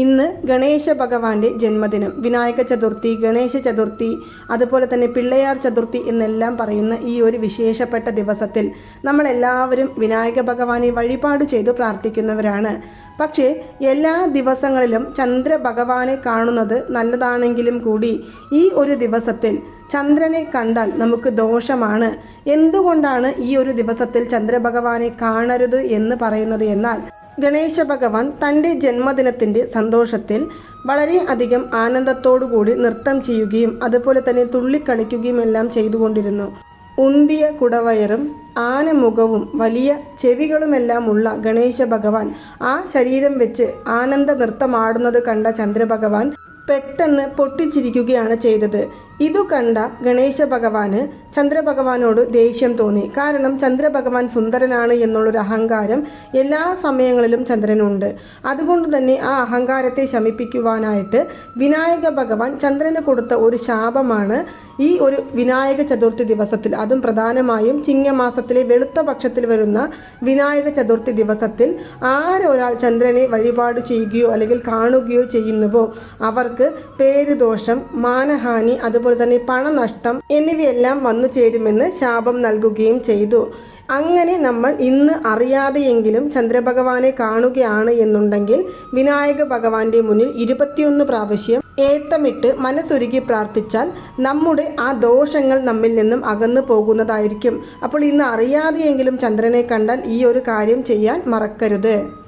ഇന്ന് ഗണേശ ഭഗവാന്റെ ജന്മദിനം. വിനായക ചതുർത്ഥി ഗണേശ ചതുർത്ഥി അതുപോലെ തന്നെ പിള്ളയാർ ചതുർത്ഥി എന്നെല്ലാം പറയുന്ന ഈ ഒരു വിശേഷപ്പെട്ട ദിവസത്തിൽ നമ്മളെല്ലാവരും വിനായക ഭഗവാനെ വഴിപാട് ചെയ്തു പ്രാർത്ഥിക്കുന്നവരാണ്. പക്ഷേ എല്ലാ ദിവസങ്ങളിലും ചന്ദ്ര ഭഗവാനെ കാണുന്നത് നല്ലതാണെങ്കിലും കൂടി ഈ ഒരു ദിവസത്തിൽ ചന്ദ്രനെ കണ്ടാൽ നമുക്ക് ദോഷമാണ്. എന്തുകൊണ്ടാണ് ഈ ഒരു ദിവസത്തിൽ ചന്ദ്രഭഗവാനെ കാണരുത് എന്ന് പറയുന്നത് എന്നാൽ ഗണേശ ഭഗവാൻ തന്റെ ജന്മദിനത്തിന്റെ സന്തോഷത്തിൽ വളരെ അധികം ആനന്ദത്തോടുകൂടി നൃത്തം ചെയ്യുകയും അതുപോലെ തന്നെ തുള്ളിക്കളിക്കുകയും എല്ലാം ചെയ്തുകൊണ്ടിരുന്നു. ഉന്തിയ കുടവയറും ആനമുഖവും വലിയ ചെവികളുമെല്ലാമുള്ള ഗണേശ ഭഗവാൻ ആ ശരീരം വെച്ച് ആനന്ദ നൃത്തമാടുന്നത് കണ്ട ചന്ദ്രഭഗവാൻ പെട്ടെന്ന് പൊട്ടിച്ചിരിക്കുകയാണ് ചെയ്തത്. ഇതു കണ്ട ഗണേശ ഭഗവാന് ചന്ദ്രഭഗവാനോട് ദേഷ്യം തോന്നി. കാരണം ചന്ദ്രഭഗവാൻ സുന്ദരനാണ് എന്നുള്ളൊരു അഹങ്കാരം എല്ലാ സമയങ്ങളിലും ചന്ദ്രനുണ്ട്. അതുകൊണ്ട് തന്നെ ആ അഹങ്കാരത്തെ ശമിപ്പിക്കുവാനായിട്ട് വിനായക ഭഗവാൻ ചന്ദ്രന് കൊടുത്ത ഒരു ശാപമാണ് ഈ ഒരു വിനായക ചതുർത്ഥി ദിവസത്തിൽ അതും പ്രധാനമായും ചിങ്ങമാസത്തിലെ വെളുത്ത പക്ഷത്തിൽ വരുന്ന വിനായക ചതുർത്ഥി ദിവസത്തിൽ ആരൊരാൾ ചന്ദ്രനെ വഴിപാട് ചെയ്യുകയോ അല്ലെങ്കിൽ കാണുകയോ ചെയ്യുന്നുവോ അവർക്ക് പേരുദോഷം മാനഹാനി അതുപോലെ തന്നെ പണനഷ്ടം എന്നിവയെല്ലാം വന്നു ചേരുമെന്ന് ശാപം നൽകുകയും ചെയ്തു. അങ്ങനെ നമ്മൾ ഇന്ന് അറിയാതെയെങ്കിലും ചന്ദ്രഭഗവാനെ കാണുകയാണ് എന്നുണ്ടെങ്കിൽ വിനായക ഭഗവാന്റെ മുന്നിൽ ഇരുപത്തിയൊന്ന് പ്രാവശ്യം ഏത്തമിട്ട് മനസ്സൊരുക്കി പ്രാർത്ഥിച്ചാൽ നമ്മുടെ ആ ദോഷങ്ങൾ നമ്മിൽ നിന്നും അകന്നു പോകുന്നതായിരിക്കും. അപ്പോൾ ഇന്ന് അറിയാതെയെങ്കിലും ചന്ദ്രനെ കണ്ടാൽ ഈ ഒരു കാര്യം ചെയ്യാൻ മറക്കരുത്.